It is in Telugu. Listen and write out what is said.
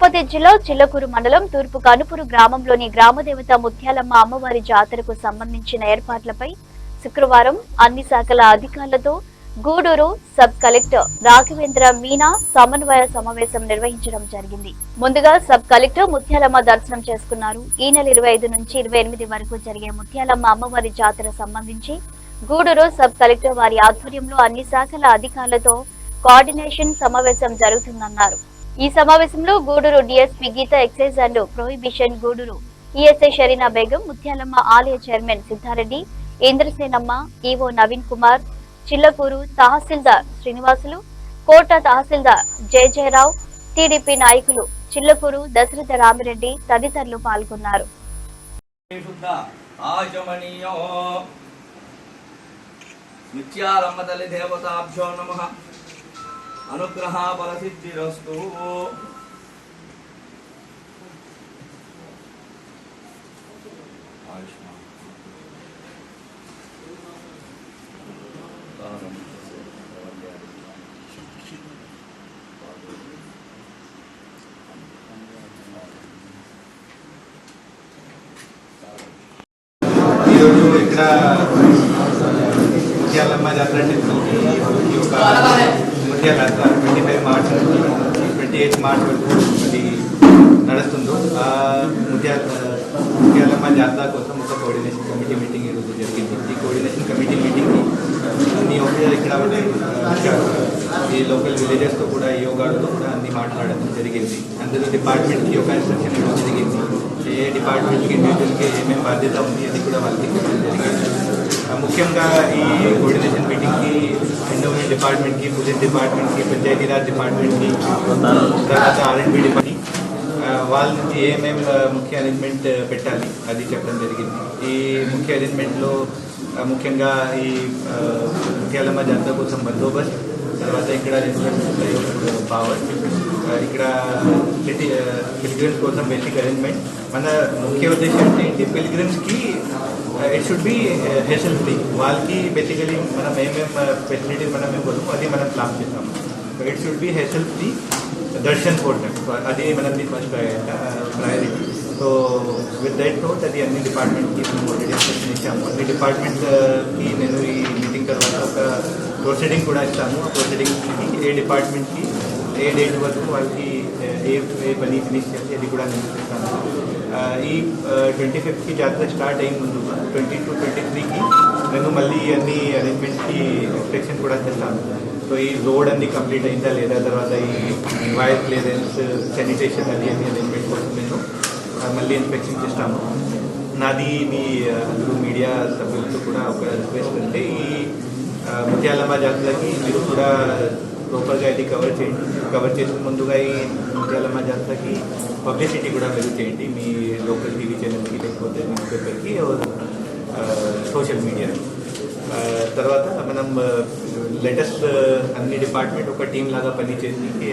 తిరుపతి జిల్లా చిల్లకూరు మండలం తూర్పు కనుపురు గ్రామంలోని గ్రామదేవత ముత్యాలమ్మ అమ్మవారి జాతరకు సంబంధించిన ఏర్పాట్లపై శుక్రవారం అన్ని శాఖల అధికారులతో గూడూరు సబ్ కలెక్టర్ రాఘవేంద్ర మీనా సమన్వయ సమావేశం నిర్వహించడం జరిగింది. ముందుగా సబ్ కలెక్టర్ ముత్యాలమ్మ దర్శనం చేసుకున్నారు. ఈ నెల ఇరవై ఐదు నుంచి ఇరవై ఎనిమిది వరకు జరిగే ముత్యాలమ్మ అమ్మవారి జాతర సంబంధించి గూడూరు సబ్ కలెక్టర్ వారి ఆధ్వర్యంలో అన్ని శాఖల అధికారులతో కోఆర్డినేషన్ సమావేశం జరుగుతుందన్నారు. ఈ సమావేశంలో Gudur DSP Geetha excise and prohibition Gudur ESI Shareena Begum Muthyalamma ఆలయ చైర్మన్ సిద్ధారెడ్డి ఇంద్రసేనమ్మ ఈవో నవీన్ కుమార్ చిల్లకూరు తహసీల్దార్ శ్రీనివాసులు కోట తహసీల్దార్ జయ జయరావు టీడీపీ నాయకులు చిల్లకూరు దశరథ రామిరెడ్డి తదితరులు పాల్గొన్నారు. నిత్యాలమ్మ తల్లి దేవతాభ్యో నమ. అనుగ్రహ ఫలసిద్ధిరస్తు ఈరోజు ఇక్కడ ముత్యాలమ్మ జాతర టెంపుల్కి ఈ యొక్క ముత్యాల twenty five March twenty eighth March వరకు అది నడుస్తుందో ఆ ముత్యాల ముత్యాలమ్మ జాతర కోసం ఒక కోఆర్డినేషన్ కమిటీ మీటింగ్ ఈరోజు జరిగింది. ఈ కోఆర్డినేషన్ కమిటీ మీటింగ్కి అన్ని ఆఫీసర్ ఇక్కడ ఉన్నాయి, ఈ లోకల్ విలేజెస్తో కూడా ఈ యోగాలతో కూడా అన్ని మాట్లాడడం జరిగింది. అందులో డిపార్ట్మెంట్కి ఒక ఇన్స్ట్రక్షన్ ఇవ్వడం జరిగింది. ఏ డిపార్ట్మెంట్కి ఇండివిజువల్కి ఏమేమి బాధ్యత ఉంది అది కూడా వాళ్ళకి జరిగింది. ముఖ్యంగా ఈ కోఆర్డినేషన్ మీటింగ్కి ఎండోమెంట్ డిపార్ట్మెంట్కి పోలీస్ డిపార్ట్మెంట్కి పంచాయతీరాజ్ డిపార్ట్మెంట్కి తర్వాత ఆర్ఎండ్బి డిపార్ట్మెంట్ వాళ్ళ నుంచి ఏమేమి ముఖ్య అరేంజ్మెంట్ పెట్టాలి అది చెప్పడం జరిగింది. ఈ ముఖ్య అరేంజ్మెంట్లో ముఖ్యంగా ఈ ఆ, ముత్యాలమ్మ జాతర కోసం బందోబస్త్ తర్వాత ఇక్కడ పవర్ ఇక్కడ పిలిగ్రిమ్స్ కోసం బేసిక్ అరేంజ్మెంట్ మన ముఖ్య ఉద్దేశం ఏంటి పిలిగ్రిమ్స్కి it should be hassle free వాళ్ళకి బేసికలీ మనం ఏమేమి ఫెసిలిటీస్ మనం ఇవ్వదు అది మనం ప్లాన్ చేస్తాము it should be hassle free darshan portal so అది మనది first priority so with that note అది అన్ని డిపార్ట్మెంట్కి మేము ఆల్రెడీ ఇన్స్ట్రక్షన్ ఇచ్చాము అన్ని డిపార్ట్మెంట్కి నేను ఈ మీటింగ్ తర్వాత ఒక ప్రొసీడింగ్ కూడా ఇస్తాము ఆ ప్రొసీడింగ్కి ఏ డిపార్ట్మెంట్కి ఏ డేట్ వరకు వాళ్ళకి ఏ ఏ పని ఫినిష్ చేసి అది కూడా నేను చెప్తాను ఆ, ఈ ట్వంటీ ఫిఫ్త్కి జాతర స్టార్ట్ అయ్యి ముందు ట్వంటీ టు ట్వంటీ త్రీకి నేను మళ్ళీ అన్ని అరేంజ్మెంట్కి ఇన్స్పెక్షన్ కూడా చేస్తాను. సో ఈ రోడ్ అన్ని కంప్లీట్ అయిందా లేదా తర్వాత ఈ వైర్ క్లియరెన్స్ శానిటేషన్ అది అన్ని అరేంజ్మెంట్ కోసం నేను మళ్ళీ ఇన్స్పెక్షన్ చేస్తాము నాది మీ అందరూ మీడియా సభ్యులతో కూడా ఒక రిక్వెస్ట్ అంటే ఈ ముత్యాలమ్మ జాతరకి మీరు కూడా ప్రాపర్గా ఇది కవర్ చేయండి. కవర్ చేసిన ముందుగా ఈ మా జాతరకి పబ్లిసిటీ కూడా మీరు చేయండి. మీ లోకల్ టీవీ ఛానల్కి లేకపోతే న్యూస్ పేపర్కి సోషల్ మీడియా తర్వాత మనం లేటెస్ట్ అన్ని డిపార్ట్మెంట్ ఒక టీం లాగా పనిచేసి